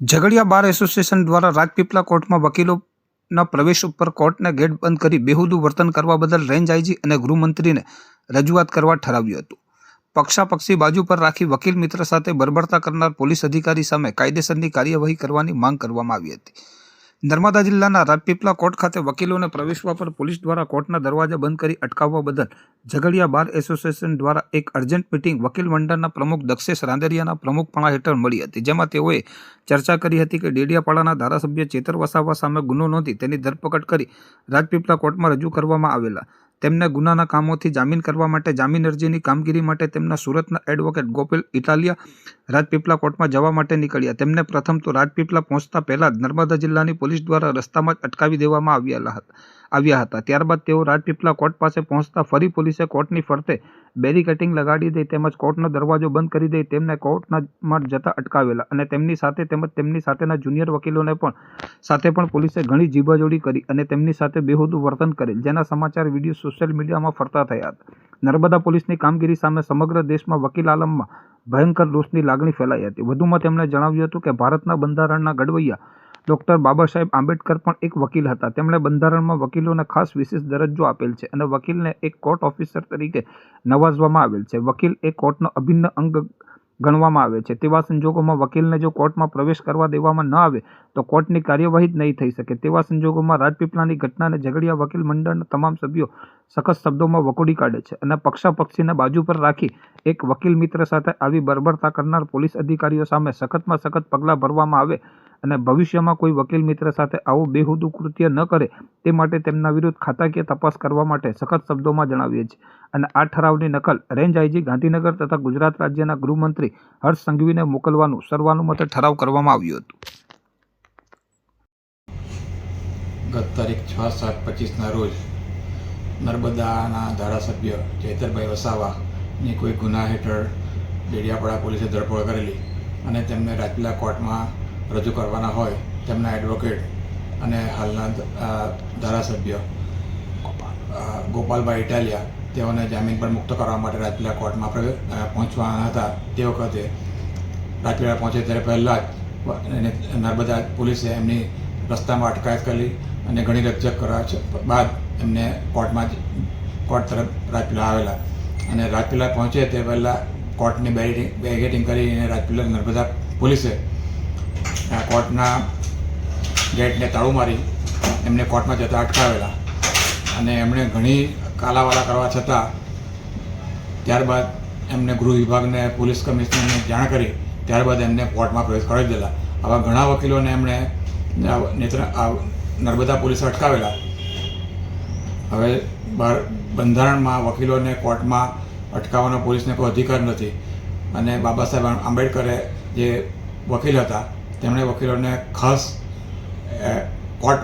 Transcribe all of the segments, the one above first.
Jhagadia bar association દ્વારા રાજપીપલા કોર્ટમાં વકીલોના પ્રવેશ ઉપર કોર્ટને ગેટ બંધ કરી બેહુદું વર્તન કરવા બદલ રેન્જ આઈજી અને ગૃહમંત્રીને રજૂઆત કરવા ઠરાવ્યું હતું. પક્ષાપક્ષી બાજુ પર રાખી વકીલ મિત્ર સાથે બરબરતા કરનાર પોલીસ અધિકારી સામે કાયદેસરની કાર્યવાહી કરવાની માંગ કરવામાં આવી હતી. નર્મદા જિલ્લાના રાજપીપળા કોર્ટ ખાતે વકીલોને પ્રવેશવા પર પોલીસ દ્વારા કોર્ટના દરવાજા બંધ કરી અટકાવવા બદલ ઝઘડિયા બાર એસોસિએશન દ્વારા એક અર્જન્ટ મિટિંગ વકીલ મંડળના પ્રમુખ દક્ષેશ રાંદેરિયાના પ્રમુખપણા હેઠળ મળી હતી, જેમાં તેઓએ ચર્ચા કરી હતી કે ડેડિયાપાડાના ધારાસભ્ય ચેતર વસાવા સામે ગુનો નોંધી તેની ધરપકડ કરી રાજપીપળા કોર્ટમાં રજૂ કરવામાં આવેલા તેમને ગુનાના કામોથી જામીન કરવા માટે જામીન અરજીની કામગીરી માટે તેમના સુરતના એડવોકેટ ગોપાલ ઇટાલિયા રાજપીપળા કોર્ટમાં જવા માટે નીકળ્યા. તેમને પ્રથમ તો રાજપીપળા પહોંચતા પહેલા જ નર્મદા જિલ્લાની પોલીસ દ્વારા રસ્તામાં જ અટકાવી દેવામાં આવ્યા હતા. આવ્યા હતા. ત્યારબાદ તેઓ રાજપીપળા કોર્ટ પાસે પહોંચતા ફરી પોલીસે કોર્ટની ફરતે બેરીકેટિંગ લગાડી દઈ તેમજ કોર્ટનો દરવાજો બંધ કરી દઈ તેમને કોર્ટમાં જતા અટકાવેલા અને તેમની સાથે તેમજ તેમની સાથેના જુનિયર વકીલોને પણ સાથે પણ પોલીસે ઘણી જીબાજોડી કરી અને તેમની સાથે બેહુદું વર્તન કરેલ, જેના સમાચાર વીડિયો સોશિયલ મીડિયામાં ફરતા થયા હતા. નર્મદા પોલીસની કામગીરી સામે સમગ્ર દેશમાં વકીલ આલમમાં ભયંકર રોષની લાગણી ફેલાઈ હતી. વધુમાં તેમણે જણાવ્યું હતું કે, ભારતના બંધારણના ઘડવૈયા ડૉક્ટર બાબા સાહેબ આંબેડકર પણ એક વકીલ હતા. તેમણે બંધારણમાં વકીલોને ખાસ વિશેષ દરજ્જો આપેલ છે અને વકીલને એક કોર્ટ ઓફિસર તરીકે નવાજવામાં આવેલ છે. વકીલ એ કોર્ટનો અભિન્ન અંગ ગણવામાં આવે છે. તેવા સંજોગોમાં વકીલને જો કોર્ટમાં પ્રવેશ કરવા દેવામાં ન આવે તો કોર્ટની કાર્યવાહી જ નહીં થઈ શકે. તેવા સંજોગોમાં રાજપીપળાની ઘટનાને ઝઘડિયા વકીલ મંડળના તમામ સભ્યો સખત શબ્દોમાં વકોડી કાઢે છે અને પક્ષાપક્ષીને બાજુ પર રાખી એક વકીલ મિત્ર સાથે આવી બર્બરતા કરનાર પોલીસ અધિકારીઓ સામે સખતમાં સખત પગલાં ભરવામાં આવે અને ભવિષ્યમાં કોઈ વકીલ મિત્ર સાથે આવું બેહુદું કૃત્ય ન કરે, તે માટે તેમના વિરુદ્ધ ખાતાકીય તપાસ કરવા માટે સખત શબ્દોમાં જણાવીએ છીએ. અને આ ઠરાવની નકલ રેન્જ આઈજી ગાંધીનગર તથા ગુજરાત રાજ્યના ગૃહમંત્રી હર્ષ સંઘવીને મોકલવાનું સર્વાનુમતે ઠરાવ કરવામાં આવ્યું હતું. ગત તારીખ છ સાત પચીસના રોજ નર્મદાના ધારાસભ્ય ચૈતરભાઈ વસાવાની કોઈ ગુના હેઠળ ડેડિયાપાડા પોલીસે ધરપકડ કરેલી અને તેમને રાજપીલા કોર્ટમાં રજૂ કરવાના હોય તેમના એડવોકેટ અને હાલના ધારાસભ્ય ગોપાલભાઈ ઇટાલિયા, તેઓને જામીન પર મુક્ત કરવા માટે રાજપીલા કોર્ટમાં પહોંચવાના હતા. તે વખતે રાજપીલા પહોંચે ત્યારે પહેલાં જ નર્મદા પોલીસે એમની રસ્તામાં અટકાયત કરી અને ઘણી રજક કરવા બાદ એમને કોર્ટમાં કોર્ટ તરફ રાજપીલા આવેલા. અને રાજપીલા પહોંચે તે પહેલાં કોર્ટની બેરિટિંગ બેગેટિંગ કરીને રાજપીલા નર્મદા પોલીસે કોર્ટના ગેટને તાળું મારી એમને કોર્ટમાં જતા અટકાવેલા. અને એમણે ઘણી કાલાવાલા કરવા છતાં ત્યારબાદ એમને ગૃહ વિભાગને, પોલીસ કમિશનરને જાણ કરી, ત્યારબાદ એમને કોર્ટમાં પ્રવેશ કરાવી દીધેલા. આવા ઘણા વકીલોને એમણે નેત્ર નર્મદા પોલીસે અટકાવેલા. હવે બંધારણમાં વકીલોને કોર્ટમાં અટકાવવાનો પોલીસને કોઈ અધિકાર નથી. અને બાબા સાહેબ આંબેડકરે જે વકીલ હતા તેમણે વકીલોને ખાસ કોર્ટ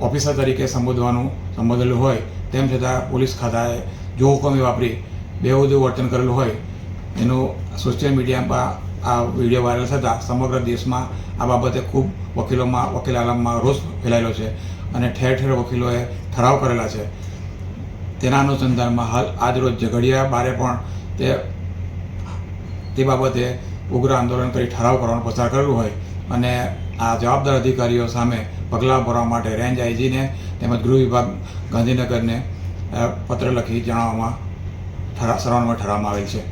ઓફિસર તરીકે સંબોધવાનું સંબોધેલું હોય, તેમ છતાં પોલીસ ખાતાએ જો હુકમી વાપરી બેહુદું વર્તન કરેલું હોય, એનું સોશિયલ મીડિયામાં આ વીડિયો વાયરલ થતાં સમગ્ર દેશમાં આ બાબતે ખૂબ વકીલોમાં, વકીલ આલમમાં રોષ ફેલાયેલો છે અને ઠેર ઠેર વકીલોએ ઠરાવ કરેલા છે. તેના અનુસંધાનમાં હાલ આજરોજ ઝઘડિયા બારે પણ તે તે બાબતે ઉગ્ર આંદોલન કરી ઠરાવ કરવાનું પસાર કરેલું હોય. અને આ જવાબદાર અધિકારીઓ સામે પગલાં ભરવા માટે રેન્જ આઈજીને તેમજ ગૃહ વિભાગ ગાંધીનગરને પત્ર લખી જણાવવામાં ઠરા સર્વાનુમતે ઠરાવવામાં આવેલ છે.